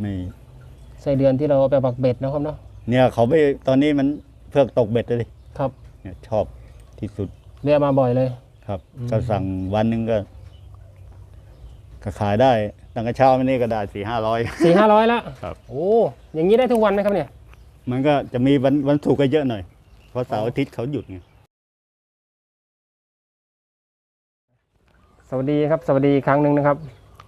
ไม่ไส้เดือนที่เราเอาไปปักเบ็ดนะครับเนาะเนี่ยเขาไม่ตอนนี้มันเพื่อกตกเบ็ดเลยครับเนี่ยชอบที่สุดเรียกมาบ่อยเลย ครับอืม ก็สั่งวันหนึ่งก็ก็ขายได้ตั้งแต่เช้ามานี่ก็ได้สี่ห้าร้อย สี่ห้าร้อยละครับ โอ้อย่างนี้ได้ทุกวันไหมครับเนี่ย มันก็จะมีวันวันศุกร์ก็เยอะหน่อย เพราะเสาร์อาทิตย์เขาหยุดไง สวัสดีครับ สวัสดีอีกครั้งหนึ่งนะครับ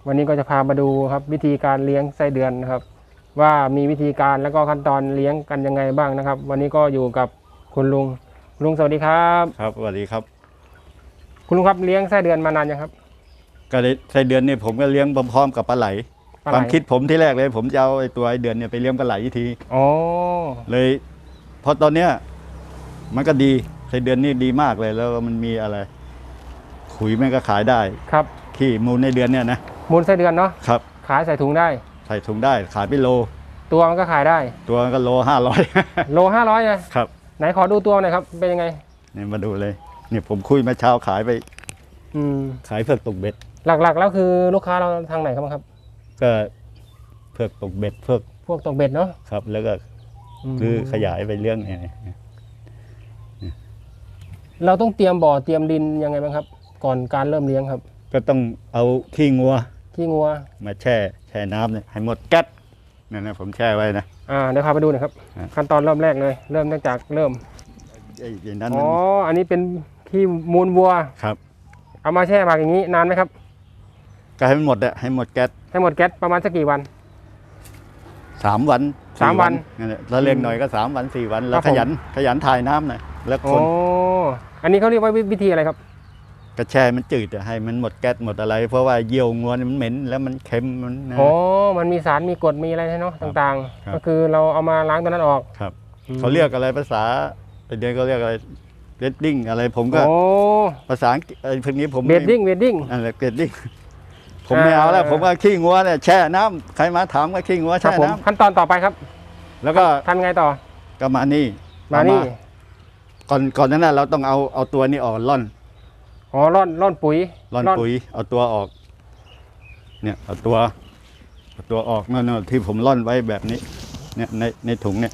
วันนี้ก็จะพามาดูครับวิธีการเลี้ยงไส้เดือนนะครับ ว่ามีวิธีการแล้วก็ขั้นตอนเลี้ยงกันยังไงบ้างนะครับ วันนี้ก็อยู่กับคุณลุงลุงสวัสดีครับ ครับสวัสดีครับ คุณลุงครับเลี้ยงไส้เดือนมานานยังครับ ก็ได้ไส้เดือนนี่ผมก็เลี้ยงพร้อมๆกับปลาไหลปลาคไหลวามคิดผมที่แรกเลย ผมจะเอาไอ้ตัวไอ้เดือนเนี่ยไปเลี้ยงปลาไหลอีกที อ๋อเลยเพราะตอนเนี้ยมันก็ดีไส้เดือนนี่ดีมากเลยแล้วมันมีอะไรขุยแม่งก็ขายได้ ครับ ขี้มูลในเดือนเนี่ยนะ มูลไส้เดือนเนาะครับ ขายใส่ถุงได้ ใส่ถุงได้ขายไปโล ตัวมันก็ขายได้ ตัวก็โลห้าร้อยโลห้าร้อยเลยครับ ไหนขอดูตัวหน่อยครับ เป็นยังไงนี่มาดูเลยเนี่ยผมคุยมาเช้าขายไปอืมขายเพือกตกเบ็ด หลักๆ แล้วคือลูกค้าเราทางไหนครับครับก็เพือกตกเบ็ดเพือกพวกตกเบ็ดเนาะครับ แล้วก็มคือขยายไปเรื่องเนี่ยเราต้องเตรียมบ่อเตรียมดินยังไงบ้างครับ ก่อนการเริ่มเลี้ยงครับ ก็ต้องเอาขี้งัว ขี้งัวมาแช่แช่น้ำเนี่ยให้หมดแก๊สนั่นนะผมแช่ไว้นะ อ่าเดี๋ยวพาไปดูหน่อยครับครับขั้นตอนเริ่มแรกเลย เริ่มตั้งจากเริ่มไอ้ไอ้นั้นอ๋มัอนอันนี้เป็นขี้มูลวัว ครับ เอามาแช่หมักอย่างนี้นานไหมครับ ก็ให้มันหมดอะให้หมดแก๊สให้หมดแก๊สประมาณสักกี่วัน สามวันสามวันนั่นแหละแล้วเลี้ยงหน่อยก็สามวันสี่วัน แล้วครัขบผม ยันขยันถ่ายน้ำหน่อยแล้วคโอ้นอันนี้เขาเรียกว่าวิธีอะไรครับ ก็แช่มันจืดอะให้มันหมดแก๊สหมดอะไร เพราะว่าเยี่ยวงัวเนี่ยมันเหม็นแล้วมันเค็มมันนะ อ๋อ มันมีสารมีกรดมีอะไรใช่เนาะต่างครับ ๆ ก็คือเราเอามาล้างตัวนั้นออกครับอืมเขาเรียกอะไรภาษาไปเดือนเขาเรียกอะไรเรดดิ้งอะไรผมก็โอ้ภาษาอังกฤษไอ้พวกนี้ผมเบดดิ้งเบดดิ้ง นั่นแหละเรดดิ้งผมไม่เอาแล้วเออผมก็ขี้งัวเนี่ยแช่น้ำใครมาถามก็ขี้งัวครัแช่บผมน้ขั้นตอนต่อไปครับำแล้วก็ทำไงต่อก็มานี่มานี่ก่อนก่อนนั้นนะเราต้องเอาเอาตัวนี้ออกล่อน อ๋อร่อนร่อนปุ๋ยล่อนปุ๋ย เอาตัวออก เนี่ยเอาตัวเอาตัวออกนั่นนะที่ผมล่อนไว้แบบนี้ เนี่ยในในถุงเนี่ย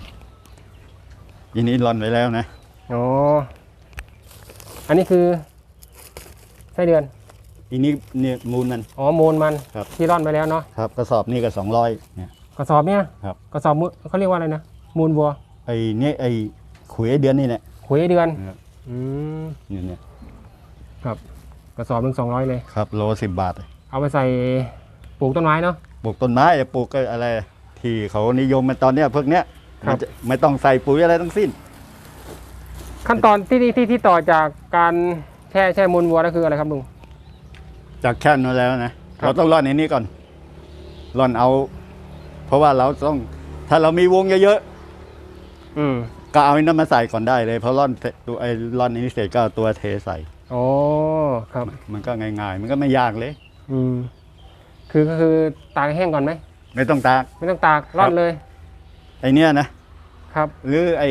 ยีนี้ล่อนไว้แล้วนะอ๋ออันนี้คือไส้เดือนอีนี้เนี่ยมูลมันอ๋อมูลมันครับที่ร่อนไปแล้วเนาะครับกระสอบนี่ก็สองร้อยเนี่ยกระสอบเนี่ยครับกระสอบมูลเขาเรียกว่าอะไรนะมูลวัวไอ้เนี่ยไอ้ขุยไอ้เดือนนี่แหละขุยเดือนครับอืมเนี่ยเนี่ย กระสอบหนึ่งสองร้อยเลย ครับโลสิบบาทเอาไปใส่ปลูกต้นไม้เนาะ ปลูกต้นไม้ปลูกก็อะไร ที่เขานิยมมันตอนเนี้ยพวกเนี้ยครับ มันจะไม่ต้องใส่ปุ๋ยอะไรทั้งสิ้น ขั้นตอนที่ที่ที่ที่ต่อจากการแช่แช่มูลวัวนั่นคืออะไรครับลุง จากแค่นั้นแล้วนะ ครับ เราต้องร่อนในนี้ก่อนร่อนเอา เพราะว่าเราต้อง ถ้าเรามีวงเยอะอืมๆ ก็เอาไอ้นั้นมาใส่ก่อนได้เลยเพราะร่อนเสร็จตัวไอ้ร่อนอันนี้เสร็จก็เอาตัวเทใส่ อ๋อครับ มันก็ง่ายๆ มันก็ไม่ยากเลย อืม คือก็คือตากให้แห้งก่อนไหมไม่ต้องตาก ไม่ต้องตากร่อนเลย ไอ้เนี้ยนะครับ หรือไอ้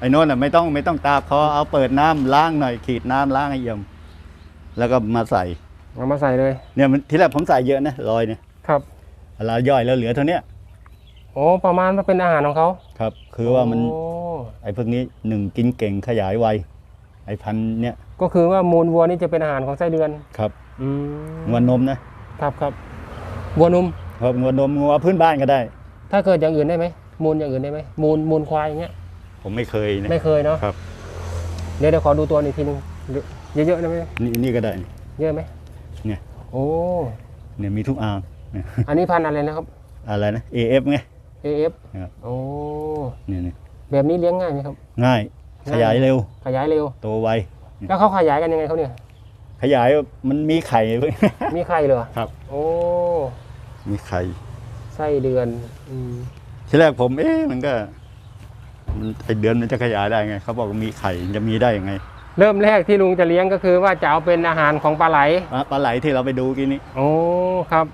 ไอ้โน่นอะไม่ต้องไม่ต้องตากพอเอาเปิดน้ำล้างหน่อยขีดน้ำล้างให้เยี่ยมแล้วก็มาใส่ เอามาใส่เลย เนี่ยมันที่แรกผมใส่เยอะนะลอยเนี่ยครับเวลาย่อยแล้วเหลือเท่าเนี้ย โอ้ประมาณว่าเป็นอาหารของเขาครับ คือว่ามัน โอ้ ไอ้พวกนี้หนึ่งกินเก่งขยายไวไอ้พันธุ์เนี่ยก็คือว่ามูลวัวนี่จะเป็นอาหารของไส้เดือนครับอืมงัวนมนะครับครับวัวนมครับงัวนมงัวพื้นบ้านก็ได้ ถ้าเกิดอย่างอื่นได้ไหมมูลอย่างอื่นได้ไหมมูลมูลควายอย่างเงี้ยผมไม่เคยนะไม่เคยเนาะครับเดี๋ยวเดี๋ยวขอดูตัวอีกทีหนึงเยอะๆได้ไหมนี่นี่ก็ได้เยอะไหมเนี่ยโอ้เนี่ยมีทุกอ่างเนี่ยอันนี้พันธุ์อะไรนะครับ อะไรนะ AF ไง AF ครับโอ้เนี่ยเนี่ย แบบนี้เลี้ยงง่ายไหมครับ ง่าย ขยายเร็ว ขยายเร็ว โตไว แล้วเขาขยายกันยังไงเขาเนี่ย ขยายมันมีไข่เว้ยมีไข่เหรอครับ โอ้ มีไข่ ไส้เดือนอืมที่แรกผม เอ๊ะมันก็ มันไอเดือนมันจะขยายได้ไง เขาบอกว่ามีไข่จะมีได้ยังไง เริ่มแรกที่ลุงจะเลี้ยงก็คือว่าจะเอาเป็นอาหารของปลาไหลปลาปลาไหลที่เราไปดูกินนี้ โอ้ครับ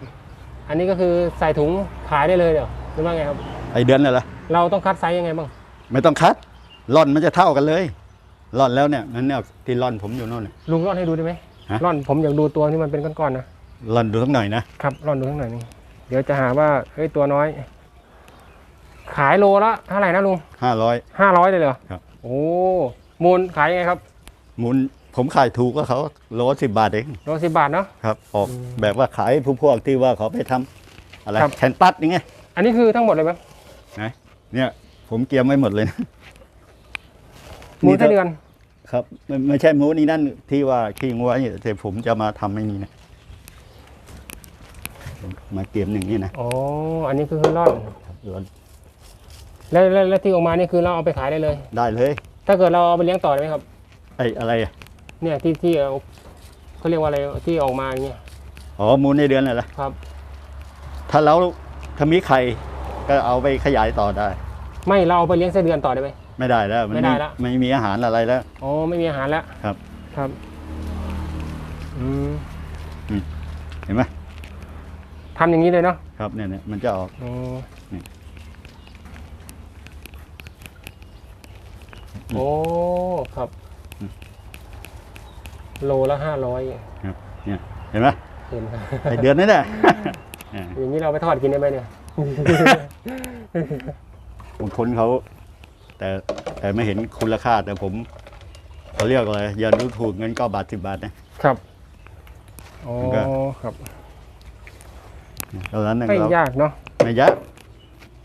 อันนี้ก็คือใส่ถุงขายได้เลยเดี๋ยวหรือว่าไงครับ ไอเดือนน่ะเหรอเราต้องคัดไซส์ยังไงบ้าง ไม่ต้องคัดร่อนมันจะเท่ากันเลยร่อนแล้วเนี่ยนั่นเนี่ยที่ร่อนผมอยู่โน่นน่ะลุงร่อนให้ดูได้ไหมฮะ ร่อนผมอยากดูตัวที่มันเป็นก้อนๆนะร่อนดูสักหน่อยนะครับร่อนดูทั้งหน่อยหนึงเดี๋ยวจะหาว่าเฮ้ยตัวน้อย ขายโลละเท่าไหร่นะลุงห้าร้อย ห้าร้อยเลยเหรอครับ โอ้มูลขายยังไงครับมูลผมขายถูกก็เขาโลสิบบาทเองโลสิบบาทเนาะ ครับ ออกอืมแบบว่าขายผู้พวกที่ว่าเขาไปทำอะไรครับ แคนตัสนี่ไงอันนี้คือทั้งหมดเลยไหมเนี่ย ผมเกียมไว้หมดเลยนะมูลไส้เดือน ครับไม่ไม่ใช่หมูนี่นั่นที่ว่าขี้งัวเนี่ยแต่ผมจะมาทำไม่นี่นะผมมาเกียมหนึ่งนี่นะอ๋อ อันนี้คือร่อน ครับแล้วแล้วแล้วที่ออกมานี่คือเราเอาไปขายได้เลย ได้เลยถ้าเกิดเราเอาไปเลี้ยงต่อได้ไหมครับ ไอ้อะไรอะเนี่ยที่ที่เอาเขาเรียกว่าอะไรที่ออกมาอย่างเงี้ยอ๋อมูลในเดือนอะไรล่ะครับ ถ้าเราถ้ามีไข่ก็เอาไปขยายต่อได้ ไม่เราเอาไปเลี้ยงไส้เดือนต่อได้ไหม ไม่ได้แล้วนไม่ได้ละไม่มีอาหารอะไรแล้ว อ๋อไม่มีอาหารแล้วครับ ครับอืมเห็นไหมทำอย่างนี้เลยเนาะครับเนี่ยเนี่ยมันจะออก อ๋อนี่ โอ้ครับอืมโลละห้าร้อยเห็นไหมเห็นครับไอเดือนนี้แหละอ่าอย่างนี้เราไปทอดกินได้ไหมเนี่ย บางคนเขา แต่แต่ไม่เห็นคุณค่าแต่ผมเขาเรียกอะไรอย่าดูถูกเงินก็บาทสิบบาทนะครับอ๋อมันก็ครับตอนนั้นน่ะไม่เรายากเนาะไม่ยาก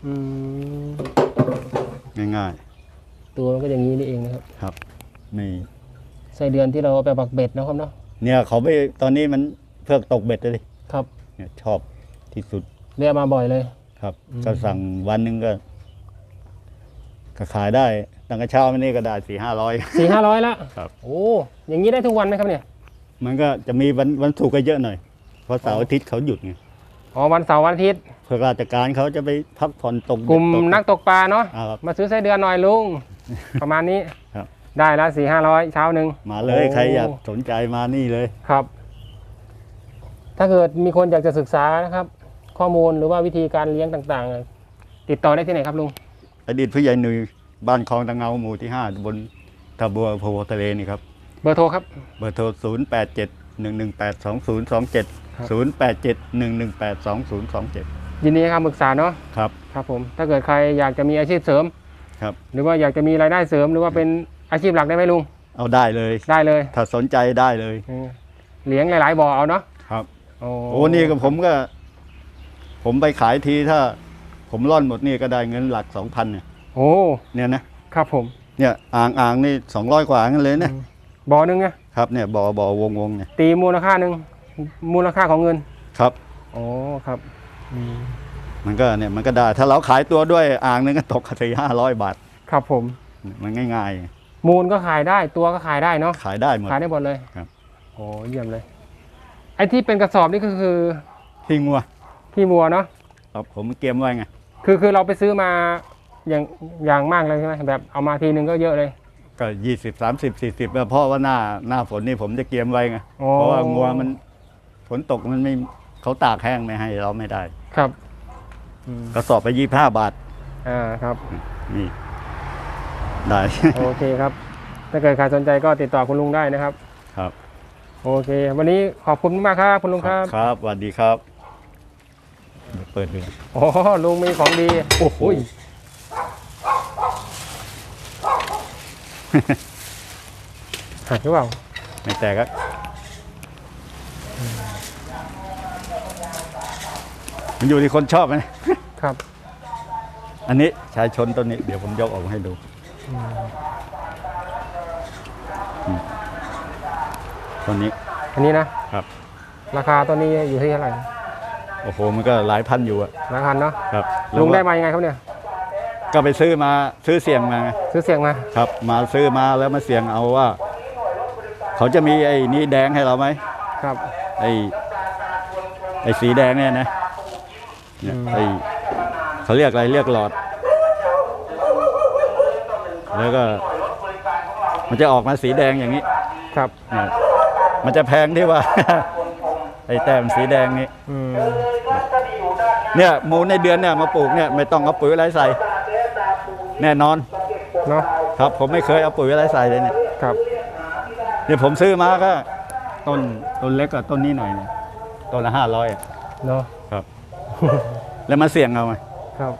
อืมง่ายตัวมันก็อย่างนี้นี่เองนะครับๆ ครับนี่ไส้เดือนที่เราเอาไปปักเบ็ดนะครับเนาะเนี่ยเขาไปตอนนี้มันเพื่อตกเบ็ดเลยครับเนี่ยชอบที่สุดเรียกมาบ่อยเลยครับอืมก็สั่งวันหนึ่งก็ ก็ขายได้ตั้งแต่เช้ามานี่ก็ได้สี่ห้าร้อย สี่ห้าร้อยละครับ โอ้อย่างนี้ได้ทุกวันไหมครับเนี่ยมันก็จะมีวันวันศุกร์ก็เยอะหน่อยเพราะเสาร์อาทิตย์เขาหยุดไงอ๋อวันเสาร์วันอาทิตย์เพื่อราชการเขาจะไปพักผ่อนตกกลุ่มตนักตกปลาเนาะอ่าครับ มาซื้อไส้เดือนหน่อยลุง ประมาณนี้ครับ ได้ละสี่ห้าร้อยเช้าหนึ่งมาเลยโอ้ใครอยากสนใจมานี่เลย ครับ ถ้าเกิดมีคนอยากจะศึกษานะครับ ข้อมูลหรือว่าวิธีการเลี้ยงต่างๆ ติดต่อได้ที่ไหนครับลุง อดีตผู้ใหญ่หนุ่ยบ้านคลองตะเงาหมู่ที่ห้าบนตะบัวโพทะเลนี่ครับ เบอร์โทรครับ เบอร์โทร 0 8 7 1 1 8 2 0 2 7ครับ0 8 7 1 1 8 2 0 2 7 ยินดีครับปรึกษาเนาะครับ ครับผม ถ้าเกิดใครอยากจะมีอาชีพเสริม ครับ หรือว่าอยากจะมีรายได้เสริม หรือว่าเป็นอาชีพหลักได้ไหมลุง เอาได้เลย ได้เลย ถ้าสนใจได้เลยเออเลี้ยงหลาย ๆบ่อเอาเนาะ ครับ โอ้โอ้นี่ก็ผมก็ ผมไปขายทีถ้า ผมร่อนหมดนี่ก็ได้เงินหลักสองพันเนี่ยโอ้เนี่ยนะครับผม เนี่ยอ่างอ่างนี่สองร้อยกว่างั้นเลยเนี่ยบ่อหนึ่งไงครับเนี่ยบ่อบ่อวงวงเนี่ยตีมูลค่าหนึ่งมูลค่าของเงินครับโอ้ครับอืมมันก็เนี่ยมันก็ได้ถ้าเราขายตัวด้วยอ่างนึงก็ตกสี่ห้าร้อยบาท ครับผม มันง่ายมูลก็ขายได้ตัวก็ขายได้เนาะๆขายได้หมดขายได้หมดเลยครับโอ้เยี่ยมเลย ไอ้ที่เป็นกระสอบนี่ก็คือทิ้งวัวขี้วัวเนาะครับผมเตรียมไว้ไง คือคือเราไปซื้อมาอย่างอย่างมากเลยใช่ไหมแบบเอามาทีนึงก็เยอะเลย ก็ยี่สิบสามสิบสี่สิบเพราะว่าหน้าหน้าฝนนี่ผมจะเตรียมไว้ไงโอ้เพราะว่างัวมันฝนตกมันไม่เขาตากแห้งไม่ให้เราไม่ได้ครับอืมกระสอบไปยี่ห้าบาทอ่าครับ นี่ได้ โอเคครับ ถ้าเกิดใครสนใจก็ติดต่อคุณลุงได้นะครับ ครับ โอเค วันนี้ขอบคุณมากครับคุณลุงครับ ครับสวัสดีครับ เดี๋ยวเปิดดูโอ้ลุงมีของดี โอ้โหอุ้ยหักหรือเปล่า ไม่แตกอะมันอยู่ที่คนชอบไหมครับ อันนี้ชายชนต้นนี้ เดี๋ยวผมยกออกมาให้ดูอืมต้นนี้ อันนี้นะครับ ราคาตัวนี้อยู่ที่เท่าไหร่ โอ้โหมันก็หลายพันอยู่อะราคาเนาะครับลุงได้แวก็มายังไงครับเนี่ย ก็ไปซื้อมาซื้อเสียงมาไงซื้อเสียงมาครับ มาซื้อมาแล้วมาเสียงเอาว่า เขาจะมีไอ้นี้แดงให้เราไหมครับไอ้ไอ้สีแดงเนี่ยนะเนี่ยอืมไอ้เขาเรียกอะไรเรียกหลอด แล้วก็ มันจะออกมาสีแดงอย่างนี้ ครับเนี่ยมันจะแพงที่ว่า ไอ้แต้มสีแดงนี้อืม เนี่ยหมูในเดือนเนี่ยมาปลูกเนี่ยไม่ต้องเอาปุ๋ยอะไรใส่ แน่นอนเนาะครับ ผมไม่เคยเอาปุ๋ยอะไรใส่เลยเนี่ยครับเนี่ยผมซื้อมาก็ ต้นต้นเล็กกับต้นนี้หน่อยเนี่ยต้นละห้าร้อยเนาะครับ แล้วมาเสี่ยงเอาไหมครับ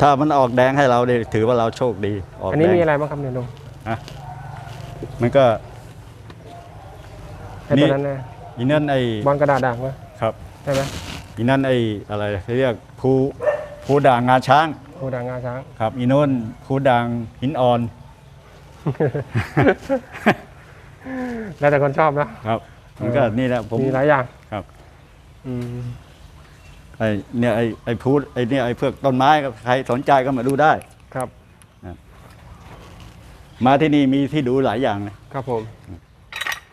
ถ้ามันออกแดงให้เราเนี่ยถือว่าเราโชคดีออกอันนี้แดงมีอะไรบ้างครับเนี่ยลุงมันก็ไอ้นี่ตัวนั้นนะอีนั่นไอ้บอลกระดาษด่างวะครับใช่ไหม อีนั่นไอ้อะไรเขาเรียกภูภูด่างงาช้างโคด่างงาช้าง ครับ อีโน่นภูด่างหินอ่อน แล้วแต่คนชอบนะครับ มันก็นี่แหละผมมีหลายอย่างครับอืมไอ้เนี่ยไอ้ไอ้พูดไอ้เนี่ยไอ้เพือกต้นไม้ก็ใครสนใจก็มาดูได้ ครับ มาที่นี่มีที่ดูหลายอย่างนะครับผม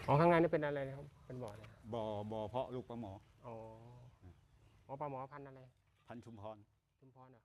อ๋อข้างในนี่เป็นอะไรนะครับเป็นบ่อเนี่ยบ่อบ่อเพาะลูกปลาหมออ๋อ อ๋อปลาหมอพันธุ์อะไร พันธุ์ชุมพร ชุมพรเหรอ